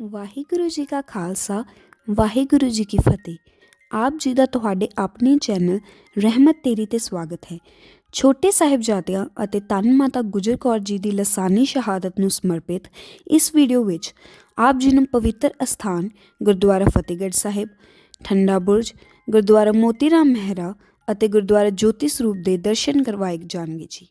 ਵਾਹਿਗੁਰੂ ਜੀ ਕਾ ਖਾਲਸਾ, ਵਾਹਿਗੁਰੂ ਜੀ ਕੀ ਫਤਿਹ। ਆਪ ਜੀ ਦਾ ਤੁਹਾਡੇ ਆਪਣੇ ਚੈਨਲ ਰਹਿਮਤ ਤੇਰੀ ਤੇ ਸਵਾਗਤ ਹੈ। ਛੋਟੇ ਸਾਹਿਬਜ਼ਾਦਿਆਂ ਅਤੇ ਧੰਨ ਮਾਤਾ ਗੁਜਰ ਕੌਰ ਜੀ ਦੀ ਲਸਾਨੀ ਸ਼ਹਾਦਤ ਨੂੰ ਸਮਰਪਿਤ ਇਸ ਵੀਡੀਓ ਵਿੱਚ ਆਪ ਜੀ ਨੂੰ ਪਵਿੱਤਰ ਅਸਥਾਨ ਗੁਰਦੁਆਰਾ ਫਤਿਹਗੜ੍ਹ ਸਾਹਿਬ, ਠੰਡਾ ਬੁਰਜ, ਗੁਰਦੁਆਰਾ ਮੋਤੀ ਰਾਮ ਮਹਿਰਾ ਅਤੇ ਗੁਰਦੁਆਰਾ ਜੋਤੀ ਸਰੂਪ ਦੇ ਦਰਸ਼ਨ ਕਰਵਾਏ ਜਾਣਗੇ ਜੀ।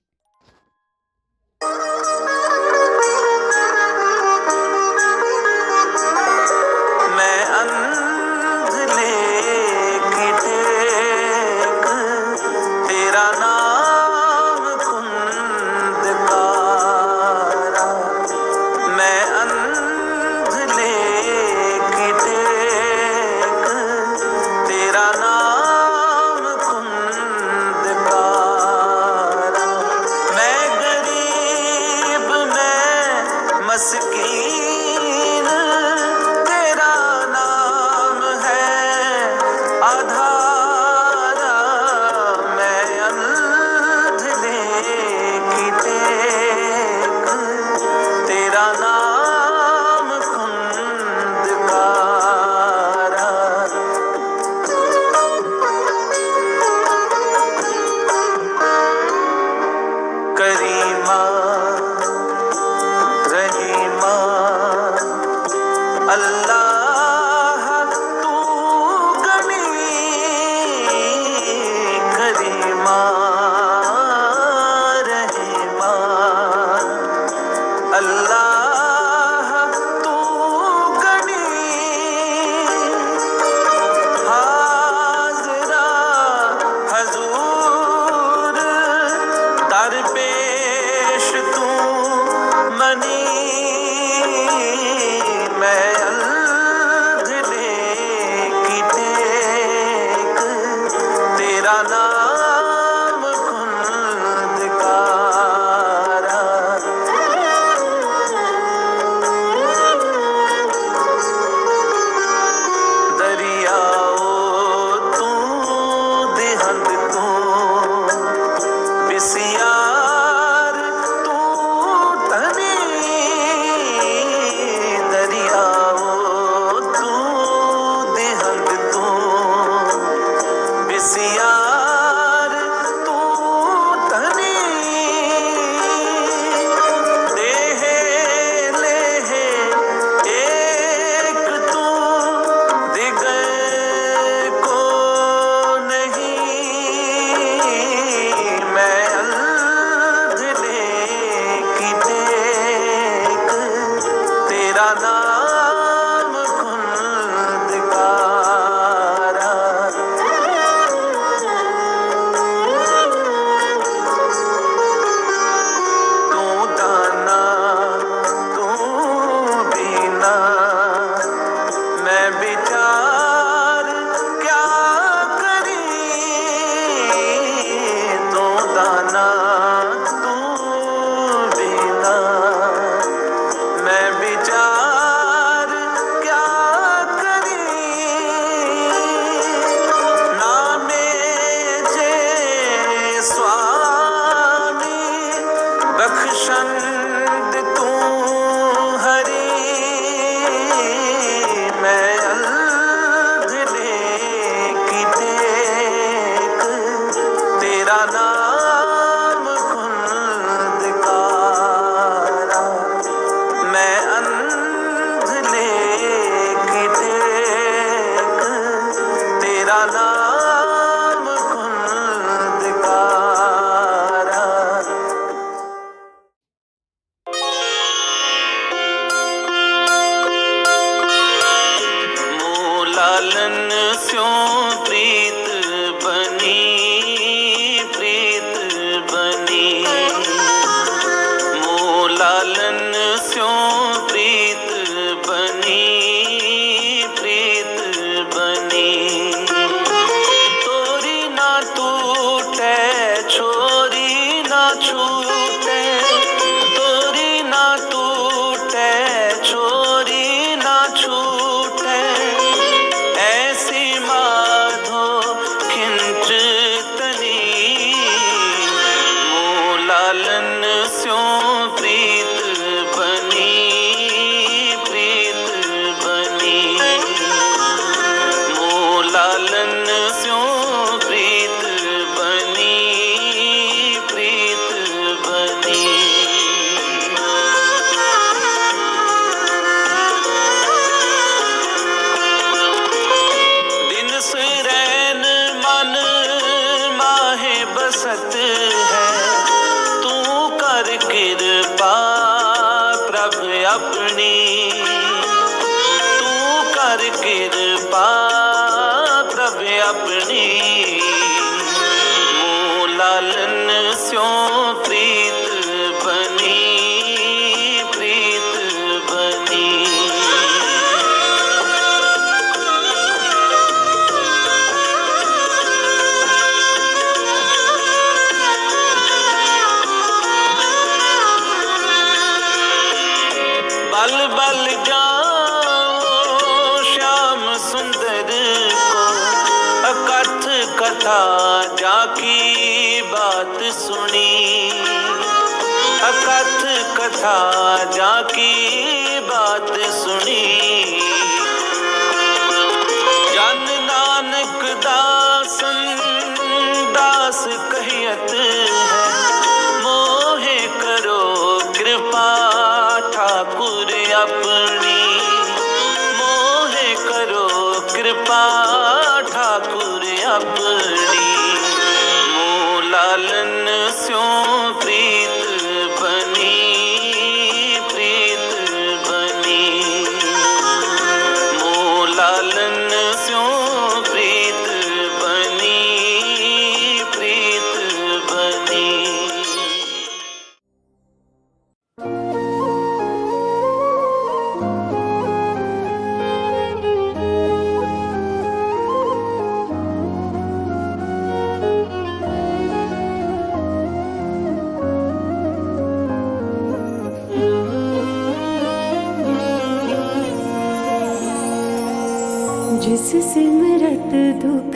ਦੁੱਖ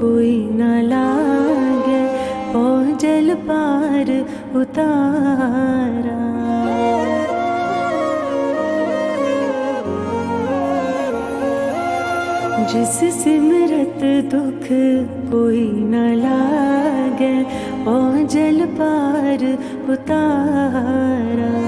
ਕੋਈ ਨਾ ਲਾਗੇ ਪਹੁ ਜਲ ਪਾਰ ਉਤਾਰਾ। ਜਿਸ ਸਿਮਰਤ ਦੁੱਖ ਕੋਈ ਨਾ ਲਾਗੇ ਪਹੁ ਜਲ ਪਾਰ ਉਤਾਰਾ।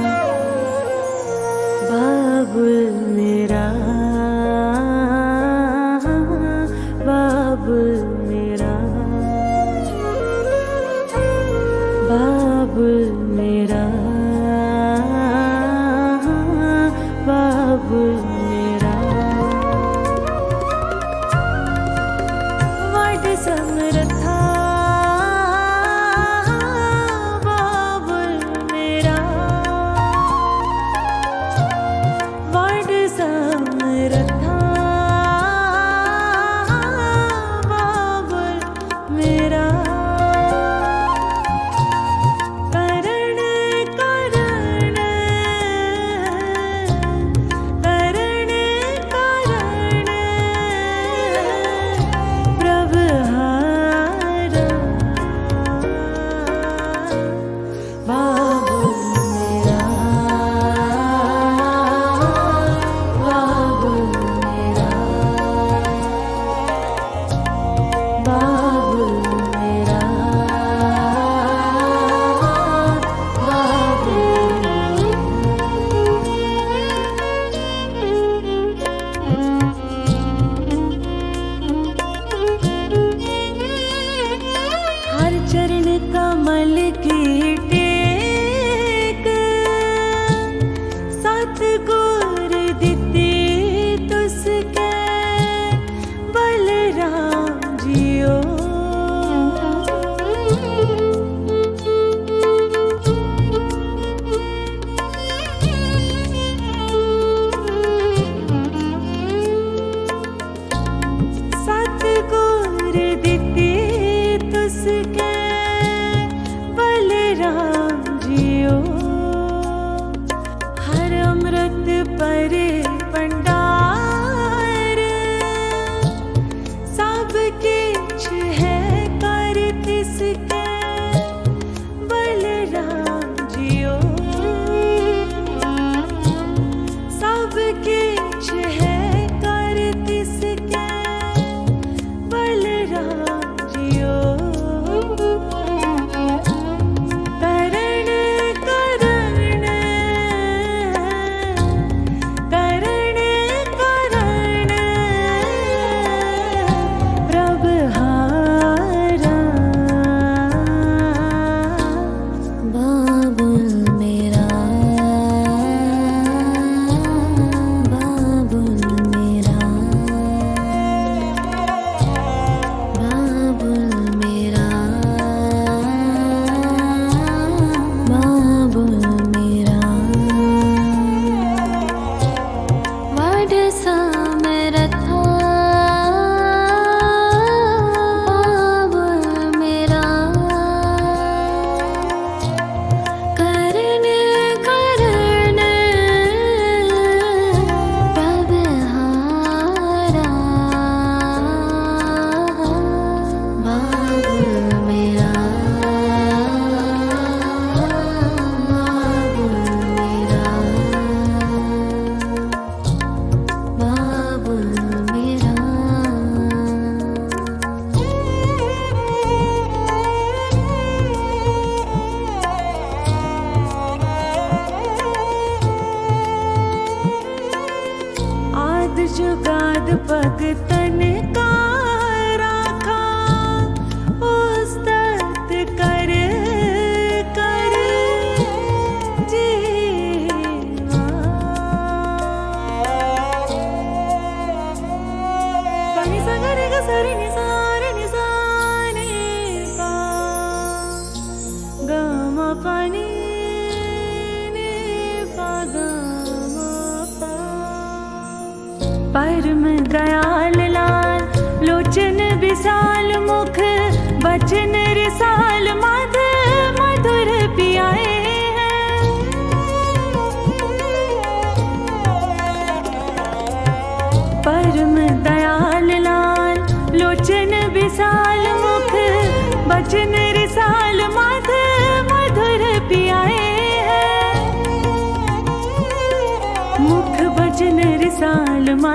जुगाद भगतन का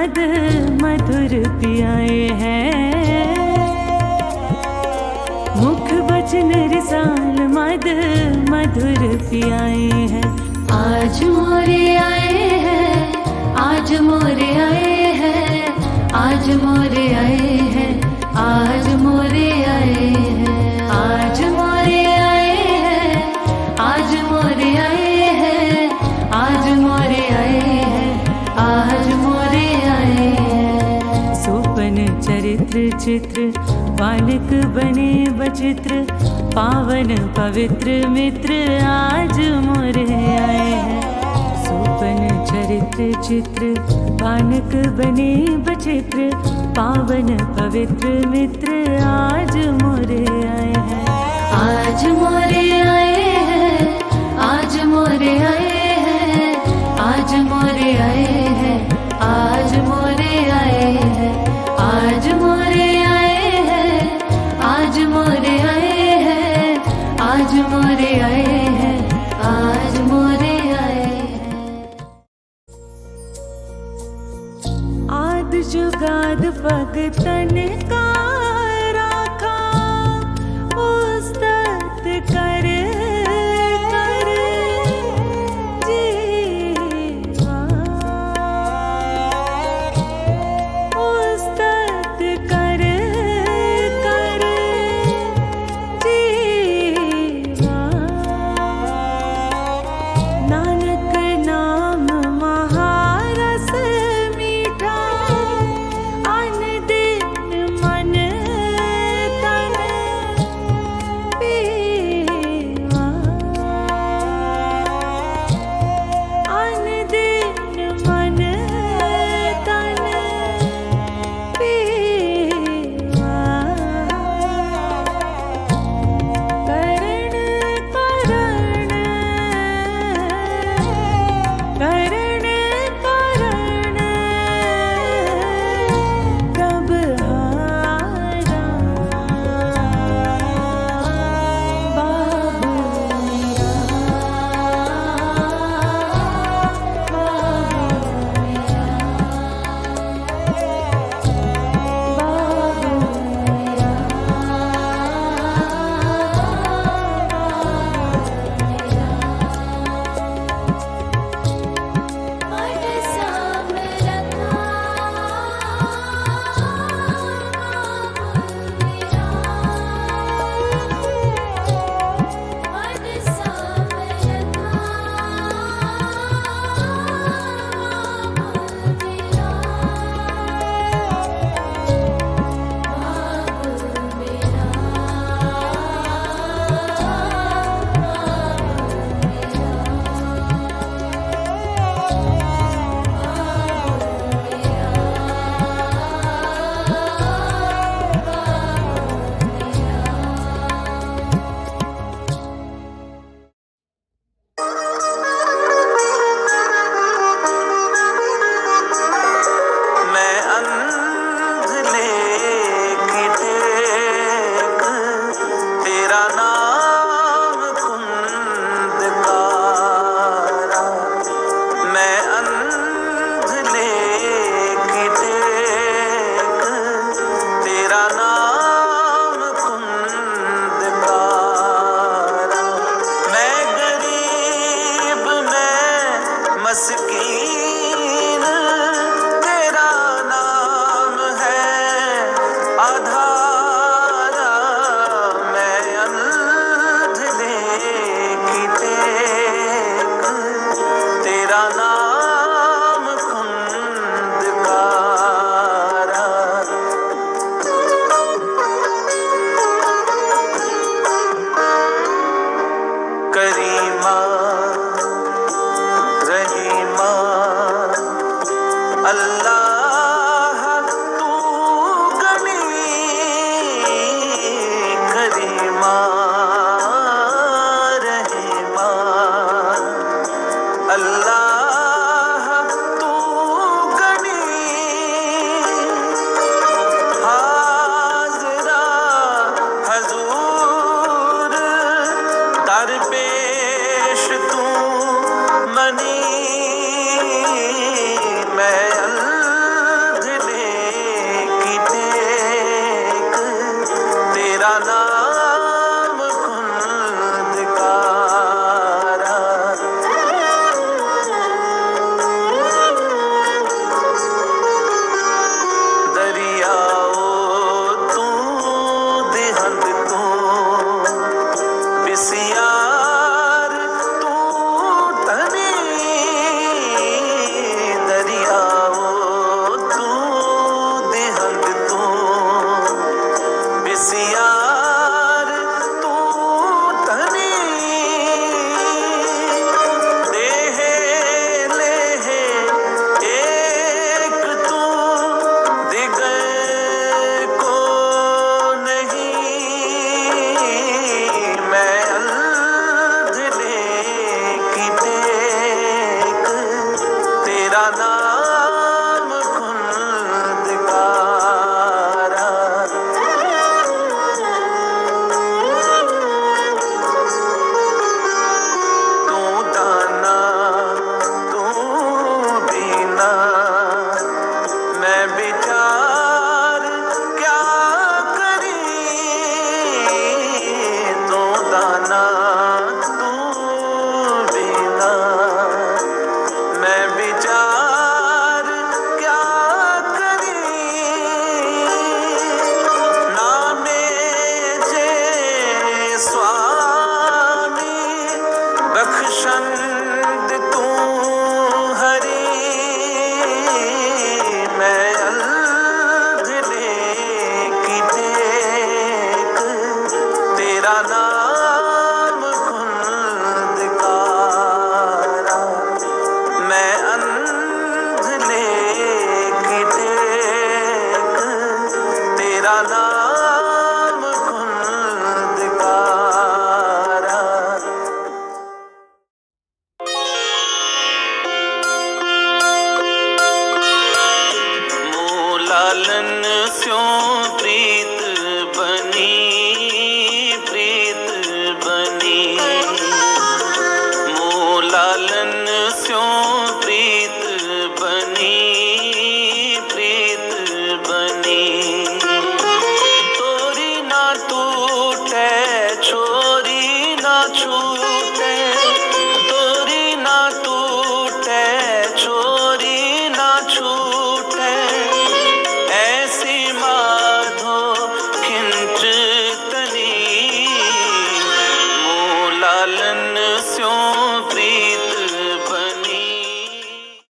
मद मधुर पियाए हैं मुख बचन रिसाल मद मधुर पियाए हैं आज मोरे आए हैं आज मोरे आए हैं आज मोरे आए हैं आज चरित्र चित्र बालक बने बचित्र पावन पवित्र मित्र आज मोरे आए हैं सोपन चरित्र चित्र बालक बने बचित्र पावन पवित्र मित्र आज मोरे आए हैं आज मोरे आए हैं आज मोरे आए तन